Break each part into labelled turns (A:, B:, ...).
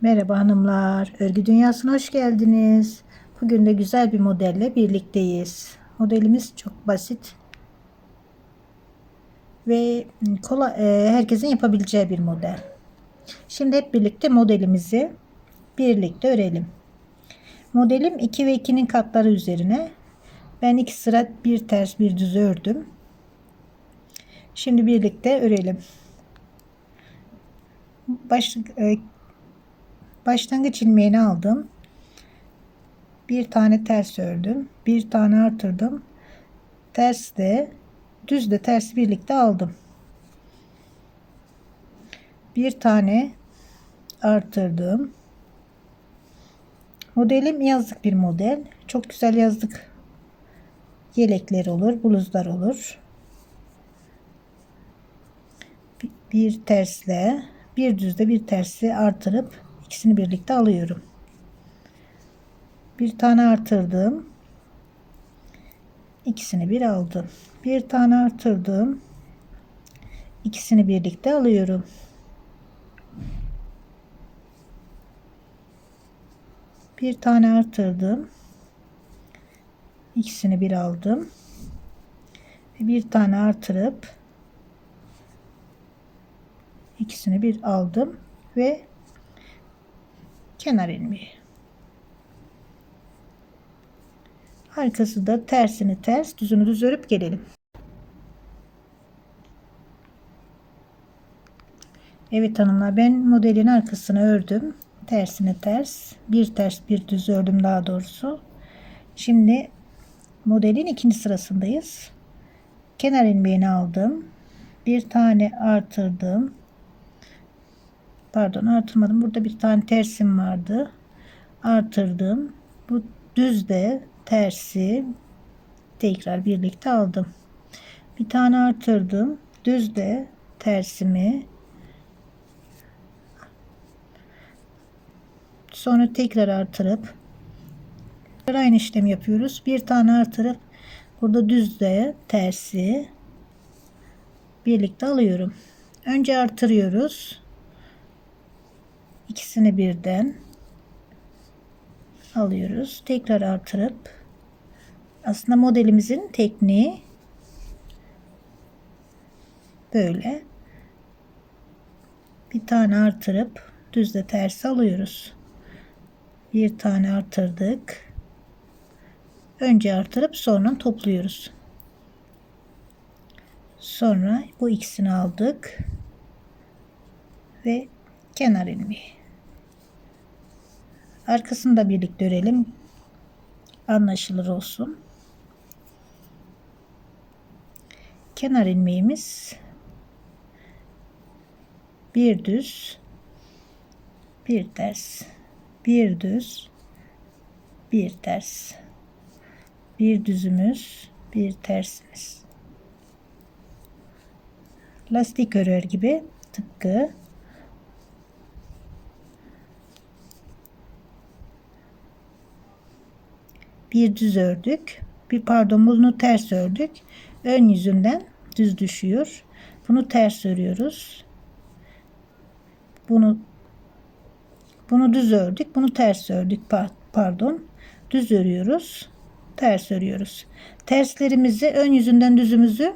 A: Merhaba hanımlar, örgü dünyasına hoş geldiniz. Bugün de güzel bir modelle birlikteyiz. Modelimiz çok basit ve kolay, e, herkesin yapabileceği bir model. Şimdi hep birlikte modelimizi birlikte örelim. Modelim 2 ve 2'nin katları üzerine ben iki sıra bir ters bir düz ördüm. Şimdi birlikte örelim. Baş, e, başlangıç ilmeğini aldım. Bir tane ters ördüm. Bir tane artırdım. Ters de düz de ters birlikte aldım. Bir tane artırdım. Modelim yazlık bir model. Çok güzel yazlık yelekler olur, bluzlar olur. Bir tersle, bir düzle bir tersle artırıp ikisini birlikte alıyorum. Bir tane artırdım. İkisini bir aldım. Bir tane artırdım. İkisini birlikte alıyorum. Bir tane artırdım. İkisini bir aldım. Bir tane artırıp ikisini bir aldım ve kenar ilmeği. Arkası da tersini ters, düzünü düz örüp gelelim. Evet hanımlar ben modelin arkasını ördüm. Tersini ters, bir ters bir düz ördüm daha doğrusu. Şimdi modelin ikinci sırasındayız. Kenar ilmeğini aldım. Bir tane artırdım. Pardon artırmadım. Burada bir tane tersim vardı. Artırdım. Bu düzde tersi tekrar birlikte aldım. Bir tane artırdım. Düzde tersimi sonra tekrar artırıp aynı işlem yapıyoruz. Bir tane artırıp burada düzde tersi birlikte alıyorum. Önce artırıyoruz. İkisini birden alıyoruz. Tekrar artırıp aslında modelimizin tekniği böyle bir tane artırıp düzle ters alıyoruz. Bir tane artırdık. Önce artırıp sonra topluyoruz. Sonra bu ikisini aldık ve kenar ilmeği. Arkasını da birlikte örelim. Anlaşılır olsun. Kenar ilmeğimiz bir düz bir ters bir düz bir ters bir düzümüz bir tersimiz lastik örer gibi tıpkı bir düz ördük. Bir pardon bunu ters ördük. Ön yüzünden düz düşüyor. Bunu ters örüyoruz. Bunu bunu düz ördük. Bunu ters ördük. Pardon. Düz örüyoruz. Ters örüyoruz. Terslerimizi ön yüzünden düzümüzü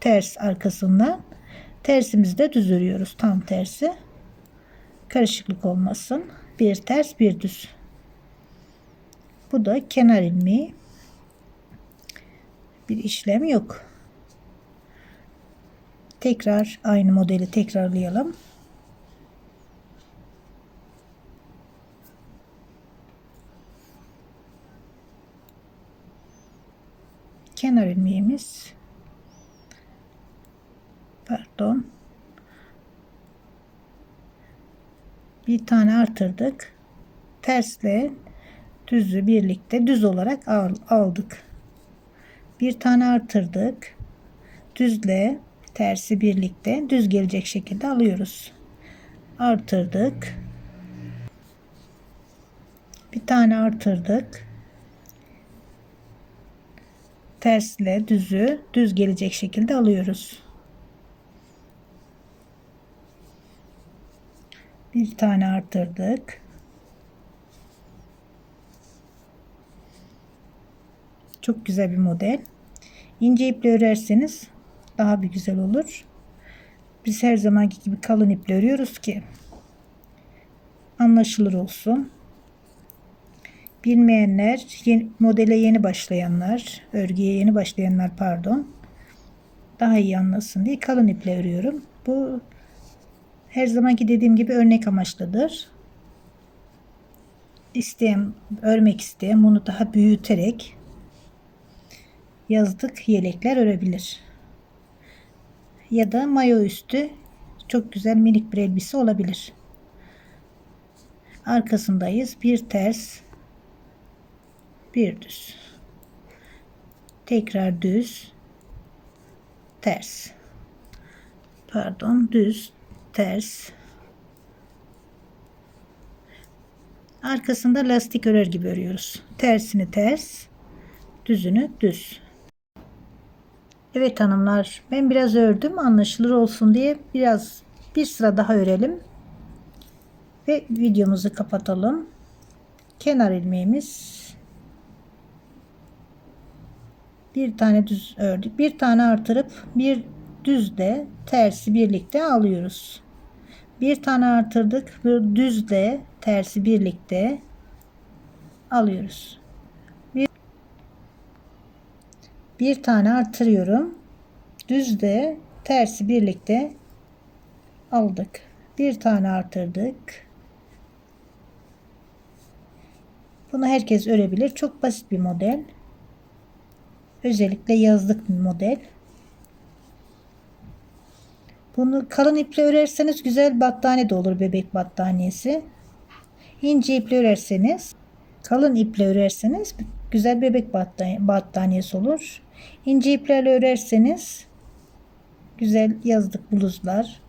A: ters arkasından tersimizi de düz örüyoruz. Tam tersi. Karışıklık olmasın. Bir ters bir düz. Bu da kenar ilmeği. Bir işlem yok. Tekrar aynı modeli tekrarlayalım. Kenar ilmeğimiz pardon bir tane artırdık tersle düzü birlikte düz olarak aldık. Bir tane artırdık. Düzle tersi birlikte düz gelecek şekilde alıyoruz. Artırdık. Bir tane artırdık. Tersle düzü düz gelecek şekilde alıyoruz. Bir tane arttırdık. Çok güzel bir model. İnce iple örerseniz daha bir güzel olur. Biz her zamanki gibi kalın iple örüyoruz ki anlaşılır olsun. Bilmeyenler, yeni, modele yeni başlayanlar, örgüye yeni başlayanlar pardon. Daha iyi anlasın diye kalın iple örüyorum. Bu her zamanki dediğim gibi örnek amaçlıdır. İsteyen, örmek isteyen bunu daha büyüterek yazlık yelekler örebilir. Ya da mayo üstü çok güzel minik bir elbise olabilir. Arkasındayız. Bir ters, bir düz. Tekrar düz, ters. Pardon, düz, ters. Arkasında lastik örer gibi örüyoruz. Tersini ters, düzünü düz. Evet hanımlar, ben biraz ördüm anlaşılır olsun diye biraz bir sıra daha örelim ve videomuzu kapatalım. Kenar ilmeğimiz bir tane düz ördük. Bir tane artırıp bir düzle tersi birlikte alıyoruz. Bir tane artırdık. Bir düzle tersi birlikte alıyoruz. Bir, bir tane artırıyorum. Düzle tersi birlikte aldık. Bir tane artırdık. Bunu herkes örebilir. Çok basit bir model. Özellikle yazlık bir model. Bunu kalın iple örerseniz güzel battaniye de olur bebek battaniyesi. İnce iple örerseniz kalın iple örerseniz güzel bebek battaniyesi olur. İnce iplerle örerseniz güzel yazlık bluzlar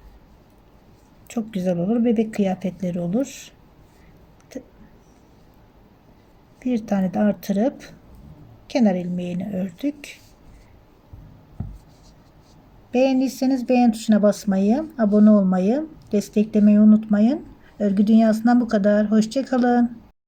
A: çok güzel olur. Bebek kıyafetleri olur. Bir tane de artırıp kenar ilmeğini ördük. Beğendiyseniz beğen tuşuna basmayı, abone olmayı, desteklemeyi unutmayın. Örgü dünyasından bu kadar. Hoşçakalın.